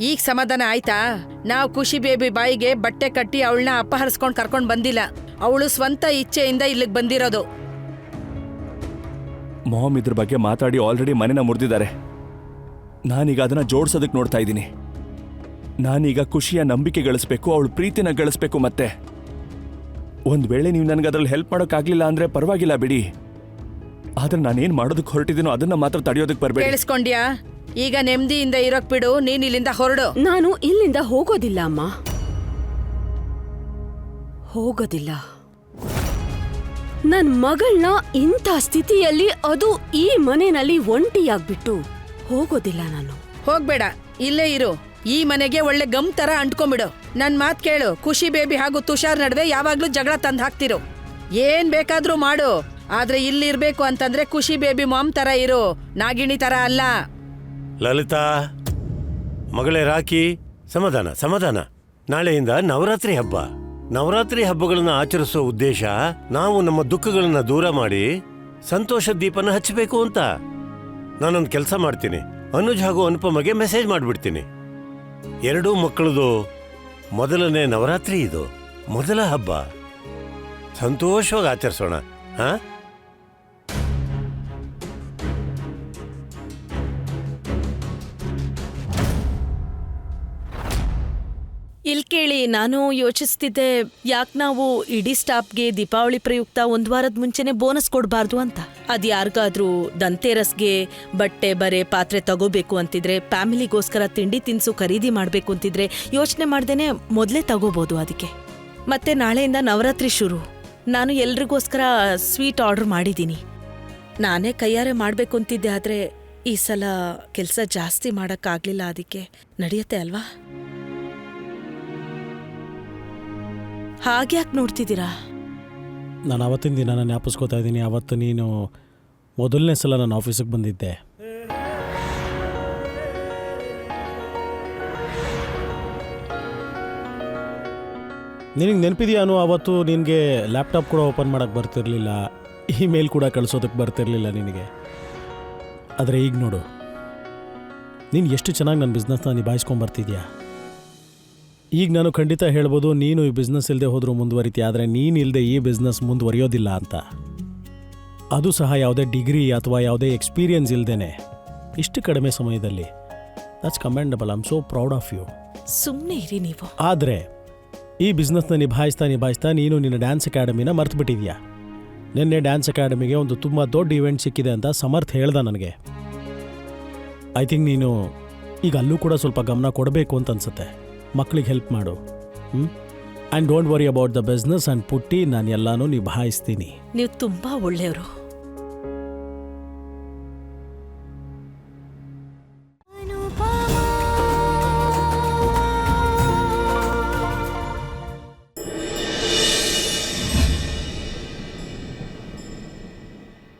ಈಗ ಸಮಾಧಾನ ಆಯ್ತಾ? ನಾವು ಖುಷಿ ಬೇಬಿ ಬಾಯಿಗೆ ಬಟ್ಟೆ ಕಟ್ಟಿ ಅವಳನ್ನ ಅಪಹರಿಸ್ಕೊಂಡು ಕರ್ಕೊಂಡು ಬಂದಿಲ್ಲ. ಅವಳು ಸ್ವಂತ ಇಚ್ಛೆಯಿಂದ ಇಲ್ಲಿಗೆ ಬಂದಿರೋದು. ಮಾಮ್ ಇದ್ರ ಬಗ್ಗೆ ಮಾತಾಡಿ ಆಲ್ರೆಡಿ ಮನೆನ ಮುರಿದಿದ್ದಾರೆ. ನಾನೀಗ ಅದನ್ನ ಜೋಡ್ಸೋದಕ್ಕೆ ನೋಡ್ತಾ ಇದ್ದೀನಿ. ನಾನೀಗ ಖುಷಿಯ ನಂಬಿಕೆ ಗಳಿಸ್ಬೇಕು ಅವಳು ಪ್ರೀತಿನ ಗಳಿಸ್ಬೇಕು ಮತ್ತೆ. ಒಂದ್ ವೇಳೆ ನೀವು ನನಗೆ ಅದ್ರಲ್ಲಿ ಹೆಲ್ಪ್ ಮಾಡೋಕ್ಕಾಗ್ಲಿಲ್ಲ ಅಂದ್ರೆ ಪರವಾಗಿಲ್ಲ ಬಿಡಿ. ಆದ್ರೆ ನಾನೇನ್ ಮಾಡೋದಕ್ಕೆ ಹೊರಟಿದ್ದೀನೋ ಅದನ್ನ ಮಾತ್ರ ತಡೆಯೋದಕ್ಕೆ ಬರಬೇಡಿ. ಕೇಳಿಸ್ಕೊಂಡ್ಯಾ? ಈಗ ನೆಮ್ಮದಿಯಿಂದ ಇರೋಕ್ ಬಿಡು ನೀನ್ ಇಲ್ಲಿಂದ ಹೊರಡು. ನಾನು ಇಲ್ಲಿಂದ ಹೋಗೋದಿಲ್ಲ ಅಮ್ಮ. ಹೋಗೋದಿಲ್ಲ. ನನ್ ಮಗಳನ್ನ ಇಂಥ ಸ್ಥಿತಿಯಲ್ಲಿ ಅದು ಈ ಮನೆಯಲ್ಲಿ ಒಂಟಿಯಾಗ್ಬಿಟ್ಟು ಹೋಗೋದಿಲ್ಲ ನಾನು. ಹೋಗ್ಬೇಡ ಇಲ್ಲೇ ಇರು. ಈ ಮನೆಗೆ ಒಳ್ಳೆ ಗಮ್ ತರ ಅಂಟ್ಕೊಂಬಿಡು ನನ್ ಮಾತ್ ಕೇಳು ಖುಷಿ ಬೇಬಿ ಹಾಗೂ ತುಷಾರ್ ನಡುವೆ ಯಾವಾಗ್ಲೂ ಜಗಳ ತಂದ್ ಹಾಕ್ತಿರು. ಏನ್ ಬೇಕಾದ್ರೂ ಮಾಡು ಆದ್ರೆ ಇಲ್ಲಿರ್ಬೇಕು ಅಂತಂದ್ರೆ ಖುಷಿ ಬೇಬಿ ಮಾಮ್ ತರ ಇರು. ನಾಗಿಣಿ ತರ ಅಲ್ಲ. ಲಲಿತಾ, ಮಗಳೇ ರಾಕಿ ಸಮಾಧಾನ ಸಮಾಧಾನ. ನಾಳೆಯಿಂದ ನವರಾತ್ರಿ ಹಬ್ಬ. ನವರಾತ್ರಿ ಹಬ್ಬಗಳನ್ನು ಆಚರಿಸುವ ಉದ್ದೇಶ ನಾವು ನಮ್ಮ ದುಃಖಗಳನ್ನು ದೂರ ಮಾಡಿ ಸಂತೋಷ ದೀಪನ ಹಚ್ಚಬೇಕು ಅಂತ. ನಾನೊಂದು ಕೆಲಸ ಮಾಡ್ತೀನಿ. ಅನುಜ್ ಹಾಗೂ ಅನುಪಮಗೆ ಮೆಸೇಜ್ ಮಾಡಿಬಿಡ್ತೀನಿ. ಎರಡೂ ಮಕ್ಕಳದು ಮೊದಲನೇ ನವರಾತ್ರಿ ಇದು. ಮೊದಲ ಹಬ್ಬ. ಸಂತೋಷವಾಗಿ ಆಚರಿಸೋಣ. ಹಾ? ಇಲ್ ಕೇಳಿ, ನಾನು ಯೋಚಿಸ್ತಿದ್ದೆ, ಯಾಕೆ ನಾವು ಇಡೀ ಸ್ಟಾಫ್ಗೆ ದೀಪಾವಳಿ ಪ್ರಯುಕ್ತ ಒಂದ್ ವಾರದ ಮುಂಚೆನೆ ಬೋನಸ್ ಕೊಡಬಾರ್ದು ಅಂತ. ಅದ್ ಯಾರಿಗಾದ್ರೂ ದಂತೆರಸ್ಗೆ ಬಟ್ಟೆ ಬರೆ ಪಾತ್ರೆ ತಗೋಬೇಕು ಅಂತಿದ್ರೆ, ಫ್ಯಾಮಿಲಿಗೋಸ್ಕರ ತಿಂಡಿ ತಿನಿಸು ಖರೀದಿ ಮಾಡ್ಬೇಕು ಅಂತಿದ್ರೆ ಯೋಚನೆ ಮಾಡ್ದೇನೆ ಮೊದಲೇ ತಗೋಬೋದು ಅದಕ್ಕೆ. ಮತ್ತೆ ನಾಳೆಯಿಂದ ನವರಾತ್ರಿ ಶುರು. ನಾನು ಎಲ್ರಿಗೋಸ್ಕರ ಸ್ವೀಟ್ ಆರ್ಡರ್ ಮಾಡಿದ್ದೀನಿ. ನಾನೇ ಕೈಯಾರೆ ಮಾಡಬೇಕು ಅಂತಿದ್ದೆ, ಆದ್ರೆ ಈ ಸಲ ಕೆಲಸ ಜಾಸ್ತಿ ಮಾಡಕ್ಕಾಗ್ಲಿಲ್ಲ ಅದಕ್ಕೆ. ನಡೆಯುತ್ತೆ ಅಲ್ವಾ? ಹಾಗ್ಯಾಕೆ ನೋಡ್ತಿದ್ದೀರಾ? ನಾನು ಅವತ್ತಿನ ದಿನ ನಾನು ಜ್ಞಾಪಿಸ್ಕೋತಾ ಇದ್ದೀನಿ. ಅವತ್ತು ನೀನು ಮೊದಲನೇ ಸಲ ನಾನು ಆಫೀಸಿಗೆ ಬಂದಿದ್ದೆ. ನಿನಗೆ ನೆನಪಿದೆಯಾನು ಅವತ್ತು ನಿನಗೆ ಲ್ಯಾಪ್ಟಾಪ್ ಕೂಡ ಓಪನ್ ಮಾಡೋಕ್ಕೆ ಬರ್ತಿರಲಿಲ್ಲ. ಇಮೇಲ್ ಕೂಡ ಕಳಿಸೋದಕ್ಕೆ ಬರ್ತಿರಲಿಲ್ಲ ನಿನಗೆ. ಆದರೆ ಈಗ ನೋಡು. ನೀನು ಎಷ್ಟು ಚೆನ್ನಾಗಿ ನನ್ನ ಬಿಸ್ನೆಸ್ನ ನಿಭಾಯಿಸ್ಕೊಂಡು ಬರ್ತಿದ್ಯಾ? ಈಗ ನಾನು ಖಂಡಿತ ಹೇಳ್ಬೋದು ನೀನು ಈ ಬಿಸ್ನೆಸ್ ಇಲ್ಲದೆ ಹೋದರೂ ಮುಂದುವರಿತೀಯ ಆದರೆ ನೀನು ಇಲ್ಲದೆ ಈ ಬಿಸ್ನೆಸ್ ಮುಂದುವರಿಯೋದಿಲ್ಲ ಅಂತ. ಅದು ಸಹ ಯಾವುದೇ ಡಿಗ್ರಿ ಅಥವಾ ಯಾವುದೇ ಎಕ್ಸ್ಪೀರಿಯನ್ಸ್ ಇಲ್ಲದೇನೆ ಇಷ್ಟು ಕಡಿಮೆ ಸಮಯದಲ್ಲಿ. That's commendable I'm am so proud of you ಸುಮ್ಮನೆ ಇರಿ ನೀವು. ಆದರೆ ಈ ಬಿಸ್ನೆಸ್ನ ನಿಭಾಯಿಸ್ತಾ ನಿಭಾಯಿಸ್ತಾ ನೀನು ನಿನ್ನ ಡ್ಯಾನ್ಸ್ ಅಕಾಡೆಮಿನ ಮರ್ತುಬಿಟ್ಟಿದ್ಯಾ? ನಿನ್ನೆ ಡ್ಯಾನ್ಸ್ ಅಕಾಡೆಮಿಗೆ ಒಂದು ತುಂಬ ದೊಡ್ಡ ಇವೆಂಟ್ ಸಿಕ್ಕಿದೆ ಅಂತ ಸಮರ್ಥ ಹೇಳ್ದ ನನಗೆ. ಐ ಥಿಂಕ್ ನೀನು ಈಗ ಅಲ್ಲೂ ಕೂಡ ಸ್ವಲ್ಪ ಗಮನ ಕೊಡಬೇಕು ಅಂತ ಅನ್ಸುತ್ತೆ. ಮಕ್ಕಳಿಗೆ ಹೆಲ್ಪ್ ಮಾಡು. ಹ್ಞೂ and don't worry about the business and ಪುಟ್ಟಿ, ನಾನು ಎಲ್ಲನೂ ನಿಭಾಯಿಸ್ತೀನಿ. ನೀವು ತುಂಬಾ ಒಳ್ಳೆಯವರು.